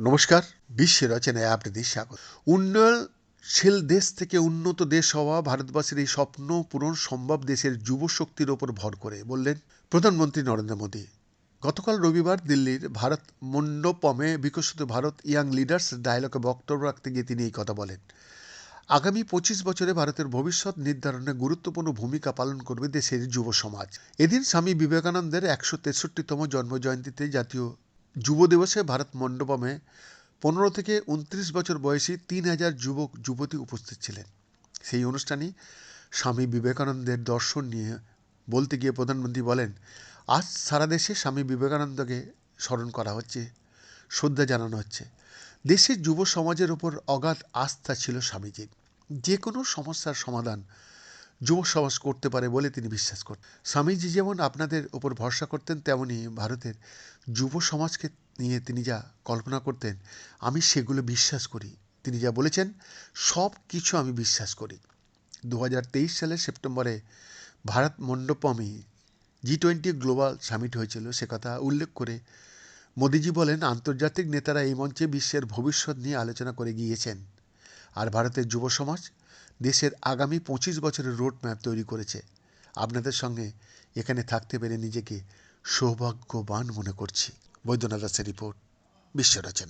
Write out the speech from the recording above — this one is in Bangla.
নমস্কার বিশ্ব রচনায় আপনাদের স্বাগত। উন্নয়নশীল দেশ থেকে উন্নত দেশ হওয়া ভারতবাসীর এই স্বপ্ন পূরণ সম্ভব দেশের যুব শক্তির ওপর ভর করে, বললেন প্রধানমন্ত্রী নরেন্দ্র মোদী। গতকাল রবিবার দিল্লির ভারত মণ্ডপমে বিকশিত ভারত ইয়াং লিডার্স ডায়ালগে বক্তব্য রাখতে গিয়ে তিনি এই কথা বলেন। আগামী পঁচিশ বছরে ভারতের ভবিষ্যৎ নির্ধারণে গুরুত্বপূর্ণ ভূমিকা পালন করবে দেশের যুব সমাজ। এদিন স্বামী বিবেকানন্দের একশো তেষট্টিতম জন্মজয়ন্তীতে জাতীয় যুব দিবসে ভারত মণ্ডপমে পনেরো থেকে উনত্রিশ বছর বয়সী তিন হাজার যুবক, যুবতী উপস্থিত ছিলেন। সেই অনুষ্ঠানে স্বামী বিবেকানন্দের দর্শন নিয়ে বলতে গিয়ে প্রধানমন্ত্রী বলেন, আজ সারা দেশে স্বামী বিবেকানন্দকে স্মরণ করা হচ্ছে, শ্রদ্ধা জানানো হচ্ছে। দেশের যুব সমাজের ওপর অগাধ আস্থা ছিল স্বামীজির। যে কোনো সমস্যার সমাধান যুব সমাজ করতে পারে বলে তিনি বিশ্বাস করতেন স্বামীজি যেমন আপনাদের ওপর ভরসা করতেন, তেমনি ভারতের যুব সমাজকে নিয়ে তিনি যা কল্পনা করতেন, আমি সেগুলো বিশ্বাস করি। তিনি যা বলেছেন, সব কিছু আমি বিশ্বাস করি। দু হাজার তেইশ সালের সেপ্টেম্বরে ভারত মণ্ডপমে জি টোয়েন্টি গ্লোবাল সামিট হয়েছিল। সে কথা উল্লেখ করে মোদিজি বলেন, আন্তর্জাতিক নেতারা এই মঞ্চে বিশ্বের ভবিষ্যৎ নিয়ে আলোচনা করে গিয়েছেন। আর ভারতের যুব সমাজ দেশের আগামী পঁচিশ বছরের রোড ম্যাপ তৈরি করেছে। আপনাদের সঙ্গে এখানে থাকতে পেরে নিজেকে সৌভাগ্যবান মনে করছি। বৈদ্যনাথ দাসের রিপোর্ট বিশ্ব রচনা